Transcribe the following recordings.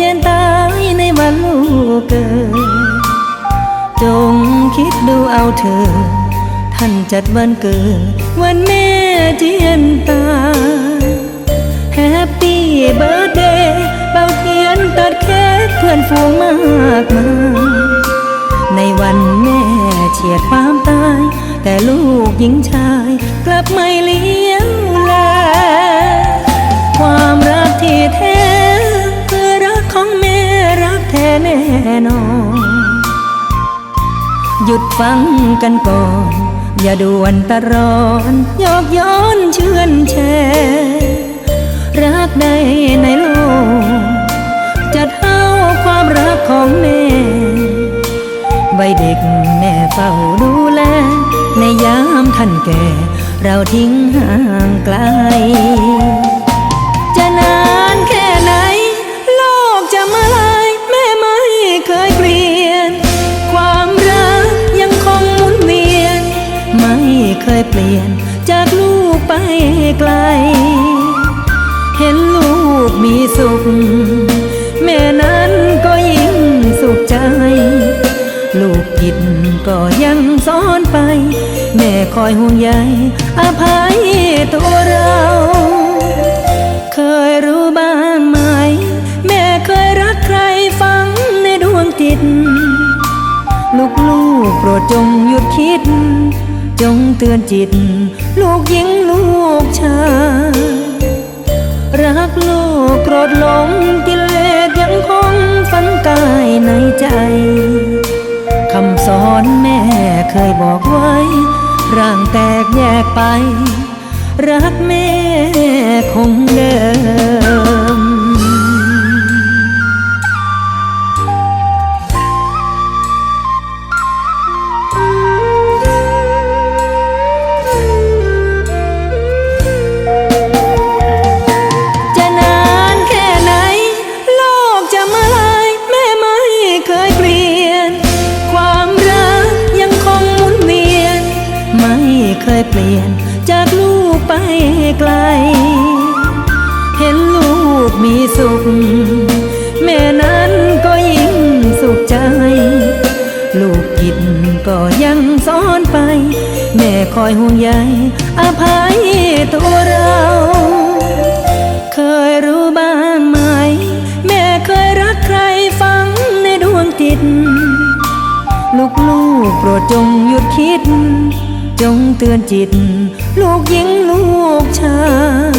เจียนตายในวันลูกเกิด จงคิดดูเอาเถอท่านจัดวันเกิด วันแม่เจียนตายแฮปปี้เบิร์ดเดย์เป่าเทียนตัดเค้กเพื่อนฝูงมากมายในวันแม่เฉียดความตาย แต่ลูกหญิงชายกลับไม่เลี้ยง น่นอน หยุดฟังกันก่อน อย่าด่วนตะรอนยอกย้อนเชื่อนแชรักใดในโลก จะเท่าความรักของแม่ใบเด็กแม่เฝ้าดูแล ในยามท่านแก่ เราทิ้งห่างไกล ยเปลี่ยน จากลูกไปไกล เห็นลูกมีสุข แม่นั้นก็ยิ่งสุขใจ ลูกผิดก็ยังสอนไป แม่คอยห่วงใยอภัยตัวเรา เคยรู้บ้างไหม แม่เคยรักใครฟังในดวงจิต ลูกลูกๆโปรดจงหยุดคิด จงเตือนจิต ลูกหญิงลูกชายรักลูกโกรธหลงกิเลสยังคงฝังกายในใจคำสอนแม่เคยบอกไว้ ร่างแตกแยกไป รักแม่คงเดิม เปลี่ยนจากลูกไปไกล เห็นลูกมีสุข แม่นั้นก็ยิ่งสุขใจ ลูกผิดก็ยังสอนไป แม่คอยห่วงใยอภัยตัวเรา เคยรู้บ้างไหม แม่เคยรักใครฟังในดวงจิตลูกลูกๆโปรดจงหยุดคิด จงเตือนจิต ลูกหญิงลูกชาย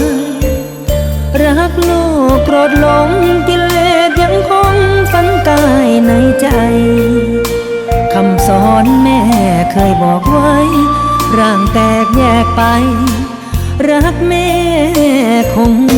รักลูกโกรธหลงกิเลสยังคงฝังกายในใจ คำสอนแม่เคยบอกไว้ ร่างแตกแยกไป รักแม่คง